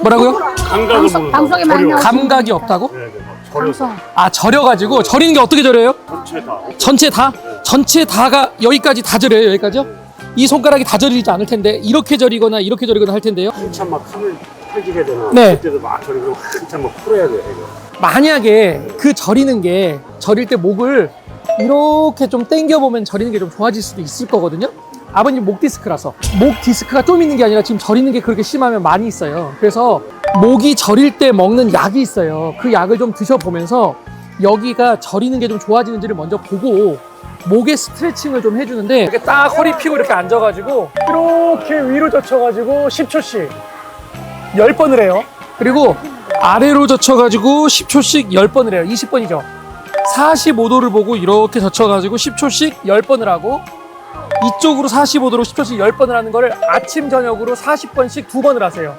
뭐라고요? 감각을 방송, 모르는 방송에 많이 나오시는 감각이 없다고? 네, 네. 방송. 아 절여가지고 절이는 게 어떻게 절여요? 전체 다. 전체 다? 전체 다가 여기까지 다 절여요 여기까지요? 이 손가락이 다 절이지 않을 텐데 이렇게 절이거나 이렇게 절이거나 할 텐데요 한참 막 칼을 탈기게 되나. 네. 그때도 막 저리고 한참 막 풀어야 돼요, 이거. 만약에 그 절이는 게 절일 때 목을 이렇게 좀 당겨보면 절이는 게 좀 좋아질 수도 있을 거거든요 아버님 목 디스크라서 목 디스크가 좀 있는 게 아니라 지금 절이는 게 그렇게 심하면 많이 있어요 그래서 목이 절일 때 먹는 약이 있어요 그 약을 좀 드셔보면서 여기가 절이는 게 좀 좋아지는지를 먼저 보고 목에 스트레칭을 좀 해주는데 이렇게 딱 허리 펴고 이렇게 앉아가지고 이렇게 위로 젖혀가지고 10초씩 10번을 해요. 그리고 아래로 젖혀가지고 10초씩 10번을 해요. 20번이죠. 45도를 보고 이렇게 젖혀가지고 10초씩 10번을 하고 이쪽으로 45도로 10초씩 10번을 하는 거를 아침 저녁으로 40번씩 두 번을 하세요.